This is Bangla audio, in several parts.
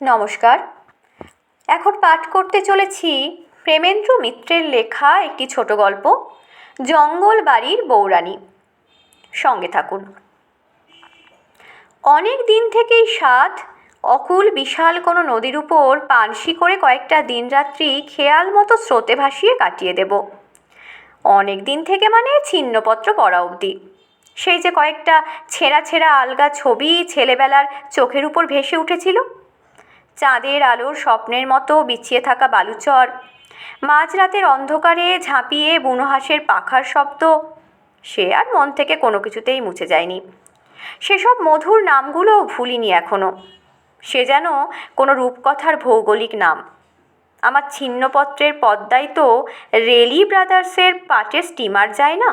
নমস্কার। এখন পাঠ করতে চলেছি প্রেমেন্দ্র মিত্রের লেখা একটি ছোট গল্প, জঙ্গল বাড়ির বৌরানী সঙ্গে থাকুন। অনেক দিন থেকেই সাত অকুল বিশাল কোনো নদীর উপর পানসি করে কয়েকটা দিনরাত্রি খেয়াল মতো স্রোতে ভাসিয়ে কাটিয়ে দেব। অনেক দিন থেকে মানে ছিন্নপত্র পড়া অবধি। সেই যে কয়েকটা ছেঁড়া ছেঁড়া আলগা ছবি ছেলেবেলার চোখের উপর ভেসে উঠেছিল চাঁদের আলোর স্বপ্নের মতো বিছিয়ে থাকা বালুচর। মাঝরাতের অন্ধকারে ঝাঁপিয়ে বুনো হাঁসের পাখার শব্দ। সে আর মন থেকে কোনো কিছুতেই মুছে যায়নি। সেসব মধুর নামগুলো ভুলিনি এখনও সে যেন কোনো রূপকথার ভৌগোলিক নাম। আমার ছিন্নপত্রের পদ্মায় তো রেলি ব্রাদার্সের পাটের স্টিমার যায় না?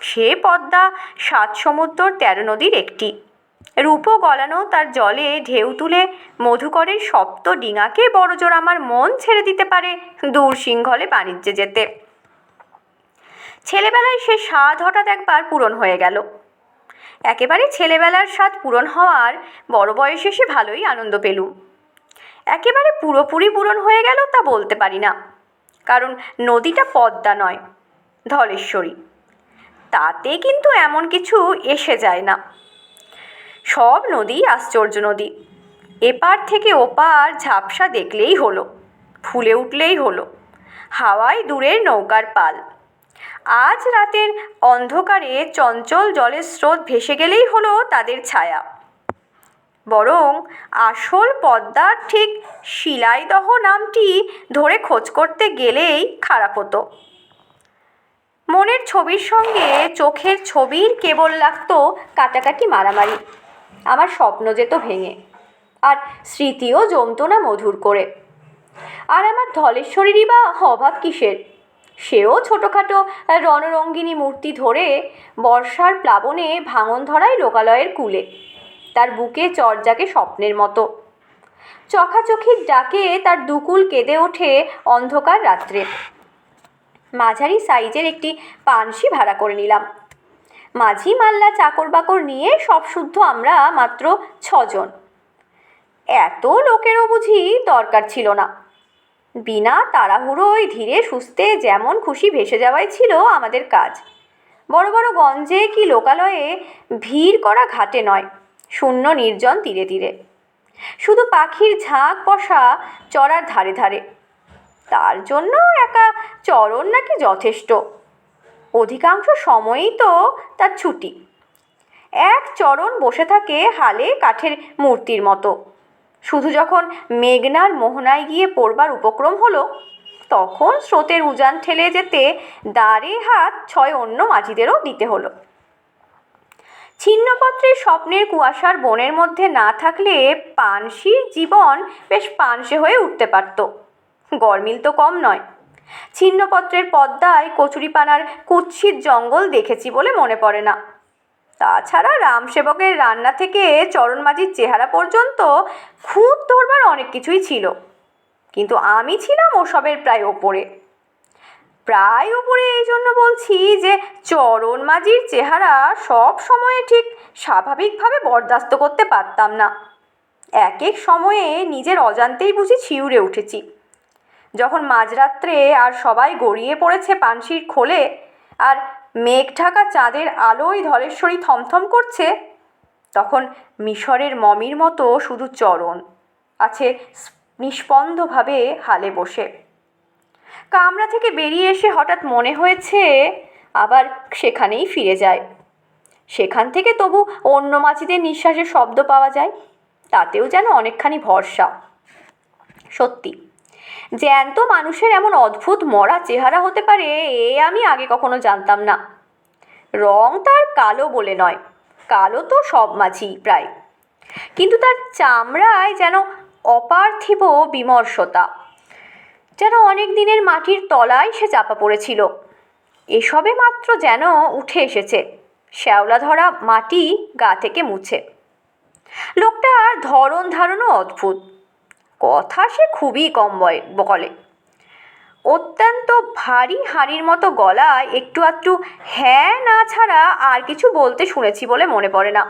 সে পদ্মা সাত সমুদ্র তেরো নদীর একটি। রূপো গলানো তার জলে ঢেউ তুলে মধুকরের সপ্ত ডিঙাকে বড়জোর আমার মন ছেড়ে দিতে পারে দূর সিংহলে বাণিজ্যে যেতে। ছেলেবেলায় সে স্বাদ হঠাৎ একবার পূরণ হয়ে গেল। একেবারে ছেলেবেলার স্বাদ পূরণ হওয়ার বড় বয়সে সে ভালোই আনন্দ পেলুম। একেবারে পুরোপুরি পূরণ হয়ে গেল তা বলতে পারি না, কারণ নদীটা পদ্মা নয়, ধলেশ্বরী। তাতে কিন্তু এমন কিছু এসে যায় না। সব নদী আশ্চর্য নদী। এপার থেকে ওপার ঝাপসা দেখলেই হলো, ফুলে উঠলেই হলো হাওয়ায় দূরের নৌকার পাল। আজ রাতের অন্ধকারে চঞ্চল জলের স্রোত ভেসে গেলেই হলো তাদের ছায়া। বরং আসল পদ্মার ঠিক শিলাইদহ নামটি ধরে খোঁজ করতে গেলেই খারাপ হতো। মনের ছবির সঙ্গে চোখের ছবির কেবল লাগতো কাটাকাটি মারামারি। আমার স্বপ্ন যেত ভেঙে, আর স্মৃতিও জমতো না মধুর করে। আর আমার ধলেশ্বরীরই বা অভাব কিসের? সেও ছোটোখাটো রণরঙ্গিনী মূর্তি ধরে বর্ষার প্লাবনে ভাঙন ধরায় লোকালয়ের কুলে। তার বুকে চর্যাকে স্বপ্নের মতো। চখাচখির ডাকে তার দুকুল কেঁদে ওঠে অন্ধকার রাত্রে। মাঝারি সাইজের একটি পানসি ভাড়া করে নিলাম। মাঝি মাল্লা চাকর বাকর নিয়ে সব শুদ্ধ আমরা মাত্র ছজন। এত লোকেরও বুঝি দরকার ছিল না। বিনা তাড়াহুড়োয় ধীরে সুস্থে যেমন খুশি ভেসে যাওয়াই ছিল আমাদের কাজ। বড় বড় গঞ্জে কি লোকালয়ে ভিড় করা ঘাটে নয়, শূন্য নির্জন তীরে তীরে। শুধু পাখির ঝাঁক বসা চড়ার ধারে ধারে। তার জন্য একা চরণ নাকি যথেষ্ট? অধিকাংশ সময়ই তো তার ছুটি। এক চরণ বসে থাকে হালে কাঠের মূর্তির মতো। শুধু যখন মেঘনার মোহনায় গিয়ে পড়বার উপক্রম হলো, তখন স্রোতের উজান ঠেলে যেতে দাঁড়ে হাত ছয় অন্য মাঝিদেরও দিতে হলো। ছিন্নপত্রের স্বপ্নের কুয়াশার বনের মধ্যে না থাকলে পানসির জীবন বেশ পানসে হয়ে উঠতে পারত। গরমিল তো কম নয়। ছিন্নপত্রের পদ্মায় কচুরিপানার কুৎসিত জঙ্গল দেখেছি বলে মনে পড়ে না। তাছাড়া রামসেবকের রান্না থেকে চরণ মাঝির চেহারা পর্যন্ত খুব ধরবার অনেক কিছুই ছিল। কিন্তু আমি ছিলাম ওসবের প্রায় ওপরে। প্রায় উপরে এই জন্য বলছি যে চরণ মাঝির চেহারা সব সময়ে ঠিক স্বাভাবিকভাবে বরদাস্ত করতে পারতাম না। এক এক সময়ে নিজের অজান্তেই বুঝি ছিউড়ে উঠেছি। যখন মাঝরাত্রে আর সবাই গড়িয়ে পড়েছে পানসির খোলে আর মেঘ ঢাকা চাঁদের আলোয় ধলেশ্বরী থমথম করছে, তখন মিশরের মমির মতো শুধু চরণ আছে নিষ্পন্দভাবে হালে বসে। কামরা থেকে বেরিয়ে এসে হঠাৎ মনে হয়েছে আবার সেখানেই ফিরে যায়। সেখান থেকে তবু অন্য মাছিদের নিঃশ্বাসের শব্দ পাওয়া যায়, তাতেও যেন অনেকখানি ভরসা। সত্যি জ্যান্ত মানুষের এমন অদ্ভুত মরা চেহারা হতে পারে, এ আমি আগে কখনো জানতাম না। রং তার কালো বলে নয়, কালো তো সব মাঝি প্রায়। কিন্তু তার চামড়ায় যেন অপার্থিব বিমর্ষতা, যেন অনেক দিনের মাটির তলায় সে চাপা পড়েছিল। এসবে মাত্র যেন উঠে এসেছে শ্যাওলা ধরা মাটি গা থেকে মুছে। লোকটার ধরন ধারণও অদ্ভুত। কথা সে খুবই কম বলে। অত্যন্ত ভারী হাঁড়ির মতো গলায় একটু আধটু হ্যাঁ না ছাড়া আর কিছু বলতে শুনেছি বলে মনে পড়ে না।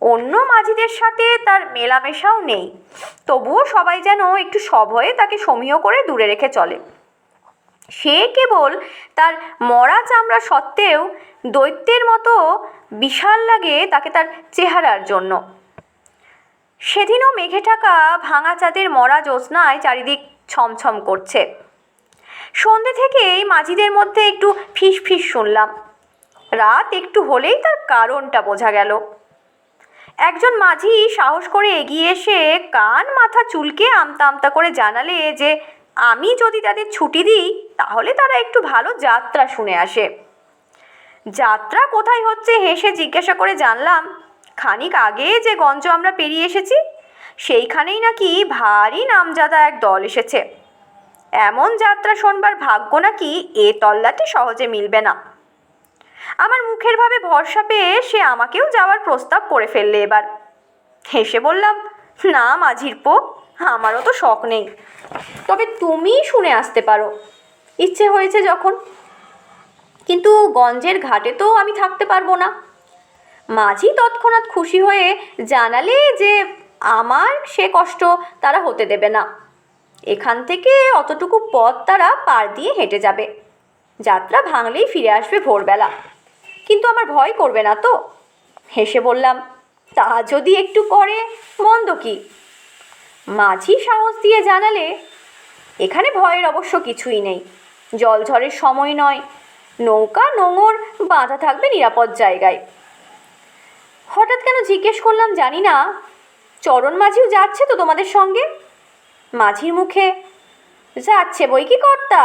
অন্য মাঝিদের সাথে তার মেলামেশাও নেই। তবুও সবাই যেন একটু সভয়ে তাকে সমীহ করে দূরে রেখে চলে। সে কেবল তার মরা চামড়া সত্ত্বেও দৈত্যের মতো বিশাল লাগে তাকে তার চেহারার জন্য। সেদিনও মেঘে ঢাকা ভাঙা চাঁদের মরা জ্যোৎস্নায় চারিদিক ছমছম করছে। সন্ধে থেকেই মাঝিদের মধ্যে একটু ফিস ফিস শুনলাম। রাত একটু হলেই তার কারণটা বোঝা গেল। একজন মাঝি সাহস করে এগিয়ে এসে কান মাথা চুলকে আমতা আমতা করে জানালে যে, আমি যদি তাদের ছুটি দিই, তাহলে তারা একটু ভালো যাত্রা শুনে আসে। যাত্রা কোথায় হচ্ছে? হেসে জিজ্ঞাসা করে জানলাম খানিক আগে যে গঞ্জ আমরা পেরিয়ে এসেছি, সেইখানেই নাকি ভারী নামজাদা এক দল এসেছে। এমন যাত্রা শোনবার ভাগ্য নাকি এ তল্লাটি সহজে মিলবে না। আমার মুখের ভাবে ভরসা পেয়ে সে আমাকেও যাওয়ার প্রস্তাব করে ফেললে এবার। হেসে বললাম, না, মাঝির পো, আমারও তো শখ নেই। তবে তুমিই শুনে আসতে পারো। ইচ্ছে হয়েছে যখন। কিন্তু গঞ্জের ঘাটে তো আমি থাকতে পারব না। মাঝি তৎক্ষণাৎ খুশি হয়ে জানালে যে আমার সে কষ্ট তারা হতে দেবে না। এখান থেকে অতটুকু পথ তারা পার দিয়ে হেঁটে যাবে। যাত্রা ভাঙলেই ফিরে আসবে ভোরবেলা। কিন্তু আমার ভয় করবে না তো। হেসে বললাম, তা যদি একটু করে, মন্দ কি? মাঝি সাহস দিয়ে জানালে, এখানে ভয়ের অবশ্য কিছুই নেই। জল ঝড়ের সময় নয়। নৌকা, নোঙর বাঁধা থাকবে নিরাপদ জায়গায়। হঠাৎ কেন জিজ্ঞেস করলাম জানি না। চরণ মাঝিও যাচ্ছে তো তোমাদের সঙ্গে? মাঝির মুখে, যাচ্ছে বই কি কর্তা?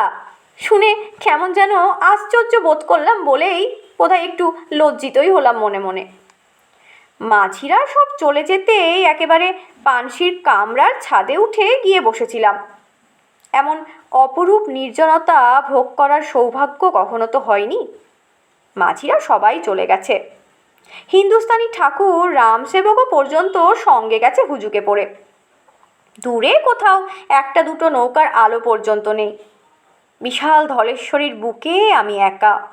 শুনে কেমন যেন আশ্চর্য বোধ করলাম বলেই বোধহয় একটু লজ্জিতই হলাম মনে মনে। মাঝিরা সব চলে যেতেই একেবারে পানসির কামরার ছাদে উঠে গিয়ে বসেছিলাম। এমন অপরূপ নির্জনতা ভোগ করার সৌভাগ্য কখনো তো হয়নি। মাঝিরা সবাই চলে গেছে। হিন্দুস্তানি ঠাকুর রামসেবকও পর্যন্ত সঙ্গে গেছে হুজুকে পড়ে। দূরে কোথাও একটা দুটো নৌকার আলো পর্যন্ত নেই। বিশাল ধলেশ্বরীর বুকে আমি একা।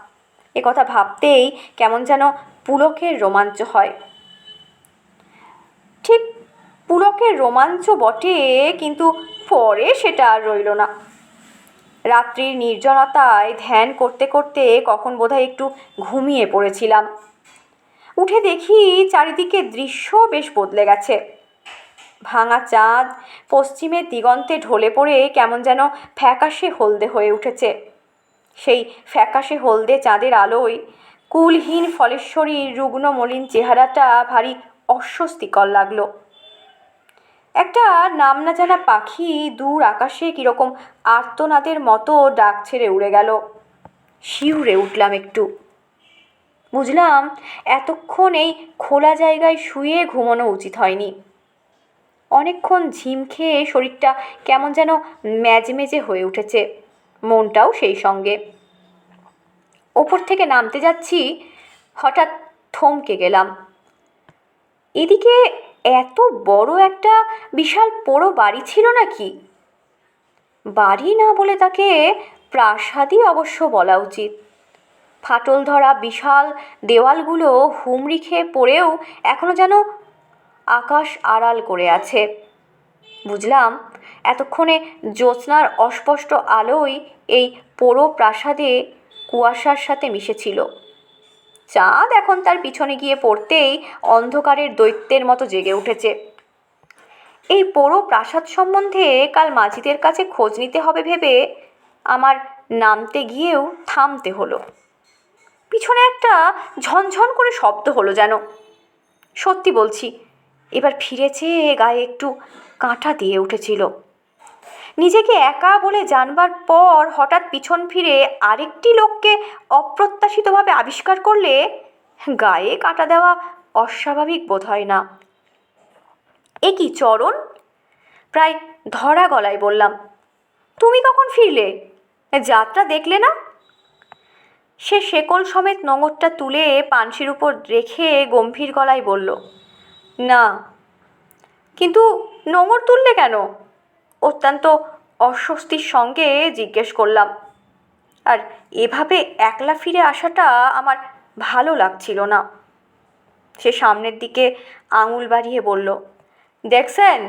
এ কথা ভাবতেই কেমন যেন পুলকের রোমাঞ্চ হয়। ঠিক পুলকের রোমাঞ্চ বটে, কিন্তু পরে সেটা আর রইল না। রাত্রির নির্জনতায় ধ্যান করতে করতে কখন বোধহয় একটু ঘুমিয়ে পড়েছিলাম। উঠে দেখি চারিদিকে দৃশ্য বেশ বদলে গেছে। ভাঙা চাঁদ, পশ্চিমের দিগন্তে ঢলে পড়ে কেমন যেন ফ্যাকাশে হলদে হয়ে উঠেছে। সেই ফ্যাকাশে হলদে চাঁদের আলোয় কুলহীন ফলেশ্বরীর রুগ্ন মলিন চেহারাটা ভারী অস্বস্তিকর লাগল। একটা নাম না জানা পাখি দূর আকাশে কীরকম আর্তনাদের মতো ডাক ছেড়ে উড়ে গেল। শিউরে উঠলাম একটু। বুঝলাম, এতক্ষণ এই খোলা জায়গায় শুয়ে ঘুমানো উচিত হয়নি। অনেকক্ষণ ঝিম খেয়ে শরীরটা কেমন যেন ম্যাজমেজে হয়ে উঠেছে, মনটাও সেই সঙ্গে। ওপর থেকে নামতে যাচ্ছি, হঠাৎ থমকে গেলাম। এদিকে এত বড় একটা বিশাল পোড়ো বাড়ি ছিল নাকি? বাড়ি না বলে তাকে প্রাসাদই অবশ্য বলা উচিত। ফাটল ধরা বিশাল দেওয়ালগুলো হুমড়ি খেয়ে পড়েও এখনও যেন আকাশ আড়াল করে আছে। বুঝলাম, এতক্ষণে জ্যোৎস্নার অস্পষ্ট আলোই এই পোড়ো প্রাসাদে কুয়াশার সাথে মিশেছিল। চাঁদ এখন তার পিছনে গিয়ে পড়তেই অন্ধকারের দৈত্যের মতো জেগে উঠেছে। এই পোড়ো প্রাসাদ সম্বন্ধে কাল মাঝিদের কাছে খোঁজ নিতে হবে ভেবে আমার নামতে গিয়েও থামতে হলো। পিছনে একটা ঝনঝন করে শব্দ হলো যেন। সত্যি বলছি, এবার ফিরেছে গায়ে একটু কাঁটা দিয়ে উঠেছিল। নিজেকে একা বলে জানবার পর হঠাৎ পিছন ফিরে আরেকটি লোককে অপ্রত্যাশিতভাবে আবিষ্কার করলে গায়ে কাঁটা দেওয়া অস্বাভাবিক বোধ হয় না। এ কি চরণ? প্রায় ধরা গলায় বললাম। তুমি কখন ফিরলে? যাত্রা দেখলে না? সে শেকল সমেত নোঙরটা তুলে পানসির উপর রেখে গম্ভীর গলায় বলল, না। কিন্তু নোঙর তুললে কেন? অত্যন্ত অস্বস্তির সঙ্গে জিজ্ঞেস করলাম। আর এভাবে একলা ফিরে আসাটা আমার ভালো লাগছিল না। সে সামনের দিকে আঙুল বাড়িয়ে বলল, দেখছেন?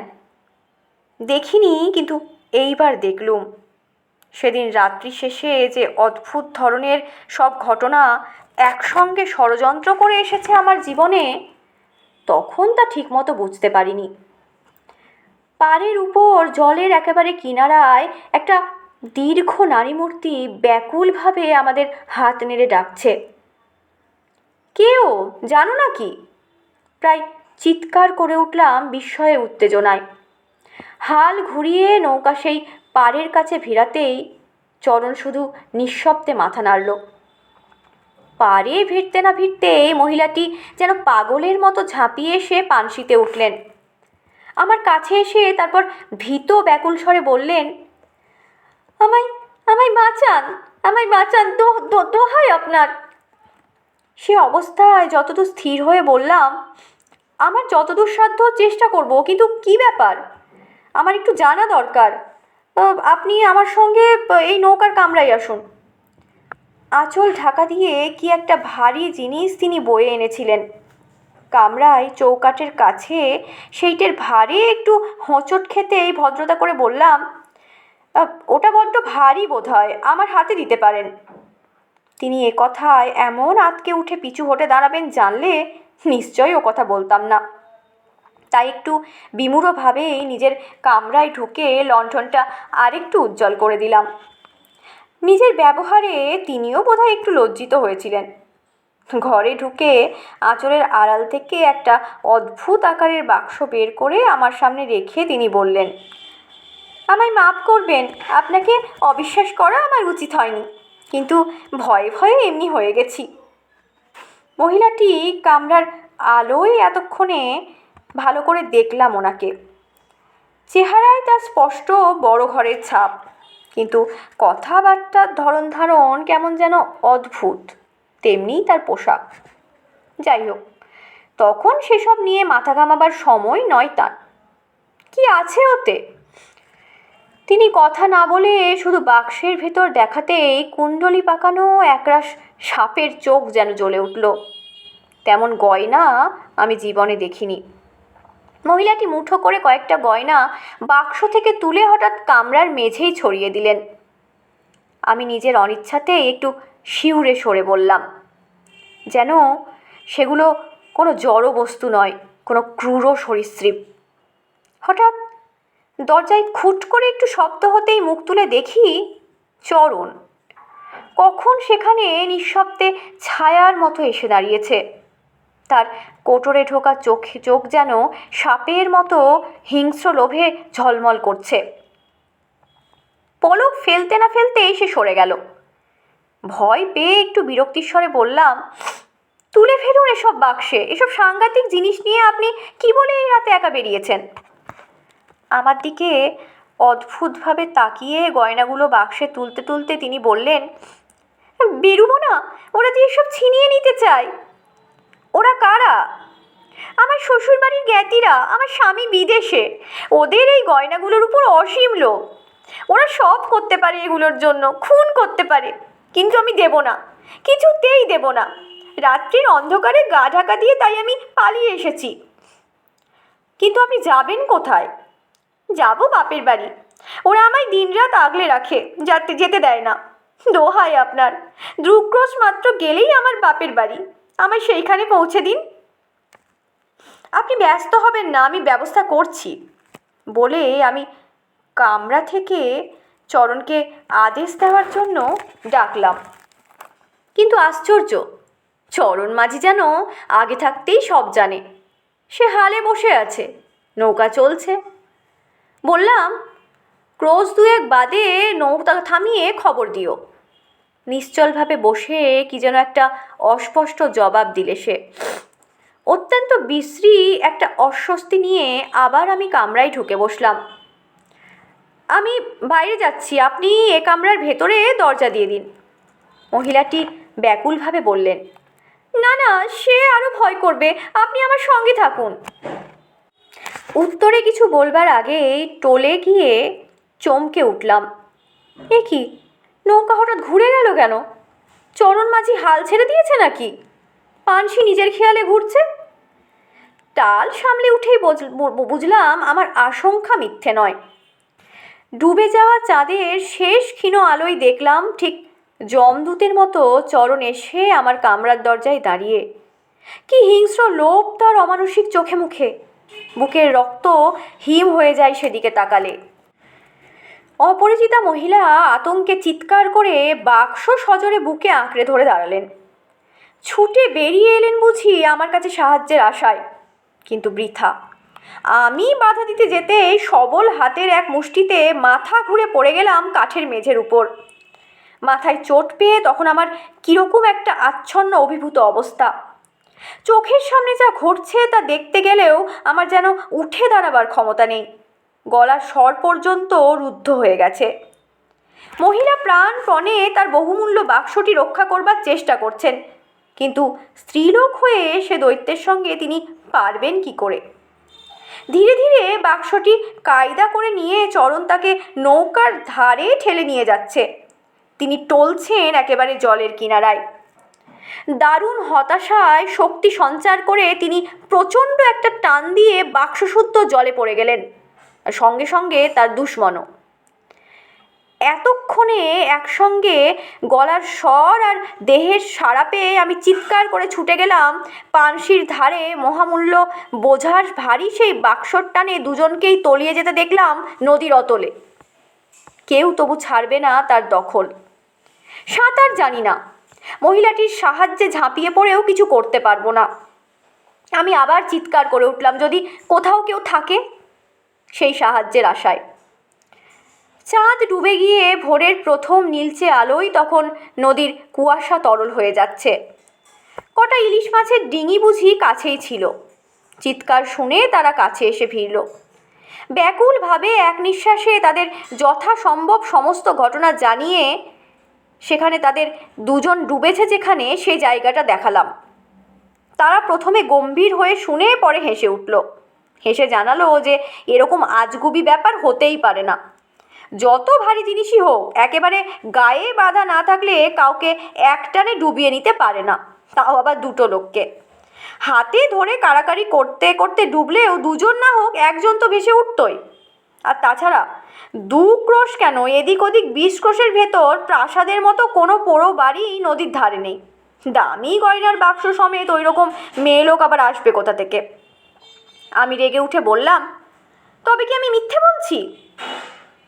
দেখিনি, কিন্তু এইবার দেখলুম। সেদিন রাত্রি শেষে যে অদ্ভুত ধরনের সব ঘটনা একসঙ্গে ষড়যন্ত্র করে এসেছে আমার জীবনে, তখন তা ঠিকমতো বুঝতে পারিনি। পাড়ের উপর জলের একেবারে কিনারায় একটা দীর্ঘ নারী মূর্তি ব্যাকুলভাবে আমাদের হাত নেড়ে ডাকছে। কেউ জানো না কি? প্রায় চিৎকার করে উঠলাম বিস্ময়ে উত্তেজনায়। হাল ঘুরিয়ে নৌকা সেই পাড়ের কাছে ভিড়াতেই চরণ শুধু নিঃশব্দে মাথা নাড়ল। পাড়ে ভিড়তে না ভিড়তে মহিলাটি যেন পাগলের মতো ঝাঁপিয়ে এসে পানশিতে উঠলেন। আমার কাছে এসে তারপর ভীত ব্যাকুল স্বরে বললেন, আমায় আমায় বাঁচান আমায় বাঁচান দোহাই আপনার। সে অবস্থায় যতদূর স্থির হয়ে বললাম, আমার যতদূর সাধ্য চেষ্টা করব, কিন্তু কি ব্যাপার? আমার একটু জানা দরকার। আপনি আমার সঙ্গে এই নৌকার কামরায় আসুন। আঁচল ঢাকা দিয়ে কি একটা ভারী জিনিস তিনি বয়ে এনেছিলেন। কামরায় চৌকাঠের কাছে সেইটের ভারে একটু হোঁচট খেতেই ভদ্রতা করে বললাম ওটা বড্ড ভারী বোধ হয় আমার হাতে দিতে পারেন। তিনি এ কথায় এমন আতকে উঠে পিছু হটে দাঁড়াবেন জানলে নিশ্চয়ই ও কথা বলতাম না। তাই একটু বিমূঢ়ভাবেই নিজের কামরায় ঢুকে লণ্ঠনটা আরেকটু উজ্জ্বল করে দিলাম। নিজের ব্যবহারে তিনিও বোধহয় একটু লজ্জিত হয়েছিলেন। ঘরে ঢুকে আঁচলের আড়াল থেকে একটা অদ্ভুত আকারের বাক্স বের করে আমার সামনে রেখে তিনি বললেন, আমায় মাফ করবেন, আপনাকে অবিশ্বাস করা আমার উচিত হয়নি, কিন্তু ভয়ে ভয়ে এমনি হয়ে গেছি। মহিলাটি কামরার আলোয় এতক্ষণে ভালো করে দেখলাম ওনাকে। চেহারায় তার স্পষ্ট বড় ঘরের ছাপ, কিন্তু কথাবার্তার ধরন ধারণ কেমন যেন অদ্ভুত, তেমনি তার পোশাক। যাই হোক, তখন সেসব নিয়ে মাথা ঘামাবার সময় নয় তার। কি আছে ওতে? তিনি কথা না বলে শুধু বাক্সের ভেতর দেখাতেই কুণ্ডলি পাকানো একরাশ সাপের চোখ যেন জ্বলে উঠল। তেমন গয়না আমি জীবনে দেখিনি। মহিলাটি মুঠো করে কয়েকটা গয়না বাক্স থেকে তুলে হঠাৎ কামরার মেঝেই ছড়িয়ে দিলেন। আমি নিজের অনিচ্ছাতে একটু শিউরে সরে বললাম, যেন সেগুলো কোনো জড় বস্তু নয়, কোনো ক্রূর সরীসৃপ। হঠাৎ দরজায় খুট করে একটু শব্দ হতেই মুখ তুলে দেখি চরণ। কখন সেখানে নিঃশব্দে ছায়ার মতো এসে দাঁড়িয়েছে। তার কোটরে ঢোকা চোখ চোখ যেন সাপের মতো হিংস্র লোভে ঝলমল করছে। পলক ফেলতে না ফেলতেই সে সরে গেল। ভয় পেয়ে একটু বিরক্তির স্বরে বললাম, তুলে ফেলুন এসব বাক্সে, এসব সাংঘাতিক জিনিস নিয়ে আপনি কি বলে এই রাতে একা বেরিয়েছেন? আমার দিকে অদ্ভুতভাবে তাকিয়ে গয়নাগুলো বাক্সে তুলতে তুলতে তিনি বললেন, বেরুবো না, ওরা যে এসব ছিনিয়ে নিতে চায়। ওরা কারা? আমার শ্বশুরবাড়ির জ্ঞাতিরা, আমার স্বামী বিদেশে। ওদের এই গয়নাগুলোর উপর অসীম লোভ। ওরা সব করতে পারে এগুলোর জন্য, খুন করতে পারে, কিন্তু আমি দেব না, কিছুতেই দেব না। রাত্রির অন্ধকারে গা ঢাকা দিয়ে তাই আমি পালিয়ে এসেছি। কিন্তু আপনি যাবেন কোথায়? যাব বাপের বাড়ি। ওরা আমায় দিনরাত আগলে রাখে, যাতে যেতে দেয় না। দোহাই আপনার। দ্রুক্রোশ মাত্র গেলেই আমার বাপের বাড়ি। আমায় সেইখানে পৌঁছে দিন। আপনি ব্যস্ত হবেন না, আমি ব্যবস্থা করছি। বলে আমি কামরা থেকে চরণকে আদেশ দেওয়ার জন্য ডাকলাম। কিন্তু আশ্চর্য, চরণ মাঝি যেন আগে থাকতেই সব জানে। সে হালে বসে আছে, নৌকা চলছে। বললাম, ক্রোশ দুয়েক বাদে নৌকা থামিয়ে খবর দিও। নিশ্চলভাবে বসে কি যেন একটা অস্পষ্ট জবাব দিলে সে। অত্যন্ত বিশ্রী একটা অস্বস্তি নিয়ে আবার আমি কামরায় ঢুকে বসলাম। আমি বাইরে যাচ্ছি, আপনি এ কামরার ভেতরে দরজা দিয়ে দিন। মহিলাটি ব্যাকুলভাবে বললেন, না না, সে আরও ভয় করবে, আপনি আমার সঙ্গে থাকুন। উত্তরে কিছু বলবার আগেই টোলে গিয়ে চমকে উঠলাম। এ কি নৌকা হঠাৎ ঘুরে গেল কেন? চরণ মাঝি হাল ছেড়ে দিয়েছে নাকি? পানসি নিজের খেয়ালে ঘুরছে? টাল সামলে উঠেই বুঝ- বুঝলাম আমার আশঙ্কা মিথ্যে নয়। ডুবে যাওয়া চাঁদের শেষ ক্ষীণ আলোয় দেখলাম ঠিক জমদূতের মতো চরণ এসে আমার কামরার দরজায় দাঁড়িয়ে। কি হিংস্র লোভ তার অমানসিক চোখে মুখে। বুকের রক্ত হিম হয়ে যায় সেদিকে তাকালে। অপরিচিতা মহিলা আতঙ্কে চিৎকার করে বাক্স সজোরে বুকে আঁকড়ে ধরে দাঁড়ালেন। ছুটে বেরিয়ে এলেন বুঝি আমার কাছে সাহায্যের আশায়, কিন্তু বৃথা। আমি বাধা দিতে যেতে সবল হাতের এক মুষ্টিতে মাথা ঘুরে পড়ে গেলাম কাঠের মেঝের উপর। মাথায় চোট পেয়ে তখন আমার কীরকম একটা আচ্ছন্ন অভিভূত অবস্থা। চোখের সামনে যা ঘটছে তা দেখতে গেলেও আমার যেন উঠে দাঁড়াবার ক্ষমতা নেই। গলার স্বর পর্যন্ত রুদ্ধ হয়ে গেছে। মহিলা প্রাণপণে তার বহুমূল্য বাক্সটি রক্ষা করবার চেষ্টা করছেন, কিন্তু স্ত্রীলোক হয়ে সে দৈত্যের সঙ্গে তিনি পারবেন কি করে? ধীরে ধীরে বাক্সটি কায়দা করে নিয়ে চরণ তাকে নৌকার ধারে ঠেলে নিয়ে যাচ্ছে। তিনি টলছেন একেবারে জলের কিনারায়। দারুণ হতাশায় শক্তি সঞ্চার করে তিনি প্রচণ্ড একটা টান দিয়ে বাক্সশুদ্ধ জলে পড়ে গেলেন। সঙ্গে সঙ্গে তার দুশ্মনও। এতক্ষণে একসঙ্গে গলার স্বর আর দেহের সাড়া পেয়ে আমি চিৎকার করে ছুটে গেলাম পানসির ধারে। মহামূল্য বোঝার ভারী সেই বাক্সর টানে দুজনকেই তলিয়ে যেতে দেখলাম নদীর অতলে। কেউ তবু ছাড়বে না তার দখল। সাঁতার জানি না। মহিলাটির সাহায্যে ঝাঁপিয়ে পড়েও কিছু করতে পারব না। আমি আবার চিৎকার করে উঠলাম, যদি কোথাও কেউ থাকে? সেই সাহায্যের আশায়। চাঁদ ডুবে গিয়ে ভোরের প্রথম নীলচে আলোয় তখন নদীর কুয়াশা তরল হয়ে যাচ্ছে। কটা ইলিশ মাছের ডিঙি বুঝি কাছেই ছিল। চিৎকার শুনে তারা কাছে এসে ভিড়ল ব্যাকুলভাবে এক নিঃশ্বাসে তাদের যথাসম্ভব সমস্ত ঘটনা জানিয়ে সেখানে তাদের দুজন ডুবেছে যেখানে সেই জায়গাটা দেখালাম। তারা প্রথমে গম্ভীর হয়ে শুনে পরে হেসে উঠল। হেসে জানালো যে এরকম আজগুবি ব্যাপার হতেই পারে না। যত ভারী জিনিসই হোক, একেবারে গায়ে বাধা না থাকলে কাউকে একটানে ডুবিয়ে নিতে পারে না, তাও আবার দুটো লোককে। হাতে ধরে কাড়াকাড়ি করতে করতে ডুবলেও দুজন না হোক, একজন তো ভেসে উঠতই। আর তাছাড়া দু ক্রোশ কেন? এদিক ওদিক বিশ ক্রোশের ভেতর প্রাসাদের মতো কোনো পোড়ো বাড়ি নদীর ধারে নেই। দামি গয়নার বাক্স সমেত ওই রকম মেয়ে লোক আবার আসবে কোথা থেকে? আমি রেগে উঠে বললাম, তবে কি আমি মিথ্যে বলছি?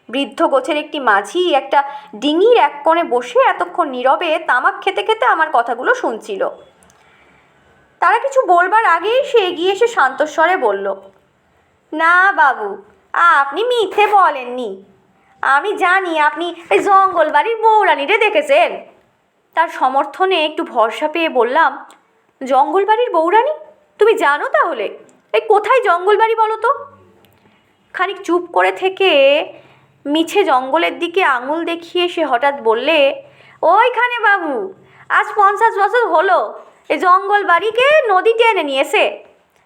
বৃদ্ধ গোছের একটি মাঝি একটা ডিঙির এক কোণে বসে এতক্ষণ নীরবে তামাক খেতে খেতে আমার কথাগুলো শুনছিল। তারা কিছু বলবার আগেই সে এগিয়ে এসে শান্তস্বরে বলল, না বাবু, আপনি মিথ্যে বলেননি। আমি জানি আপনি এই জঙ্গল বাড়ির বৌরানিরে দেখেছেন। তার সমর্থনে একটু ভরসা পেয়ে বললাম জঙ্গল বাড়ির বৌরানি তুমি জানো তাহলে? এই কোথায় জঙ্গল বাড়ি বলো তো? খানিক চুপ করে থেকে মিছে জঙ্গলের দিকে আঙুল দেখিয়ে সে হঠাৎ বললে, ওইখানে বাবু, আজ পঞ্চাশ বছর হলো এই জঙ্গল বাড়িকে নদী টেনে নিয়েছে।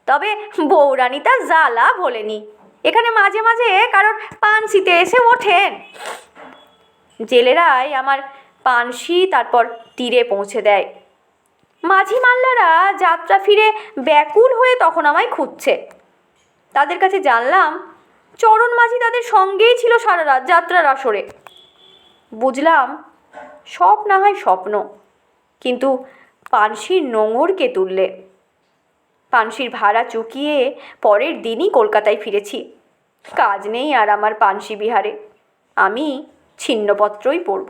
তবে বৌরানী তার জ্বালা ভোলেনি। এখানে মাঝে মাঝে কারোর পানসিতে এসে ওঠেন। জেলেরাই আমার পানসি তারপর তীরে পৌঁছে দেয়। মাঝি মাল্লারা যাত্রা ফিরে ব্যাকুল হয়ে তখন আমায় খুঁজছে। তাদের কাছে জানলাম, চরণ মাঝি তাদের সঙ্গেই ছিল সারা রাত যাত্রার আসরে। বুঝলাম, সব না হয় স্বপ্ন, কিন্তু পানসির নোঙরকে তুললে? পানসির ভাড়া চুকিয়ে পরের দিনই কলকাতায় ফিরেছি। কাজ নেই আর আমার পানসি বিহারে। আমি ছিন্নপত্রই পড়ব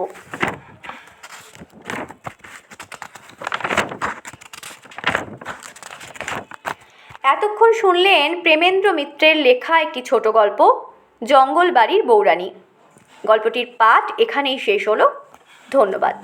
এতক্ষণ শুনলেন প্রেমেন্দ্র মিত্রের লেখা একটি ছোট গল্প জঙ্গল বাড়ির বৌরানী গল্পটির পাঠ এখানেই শেষ হলো। ধন্যবাদ।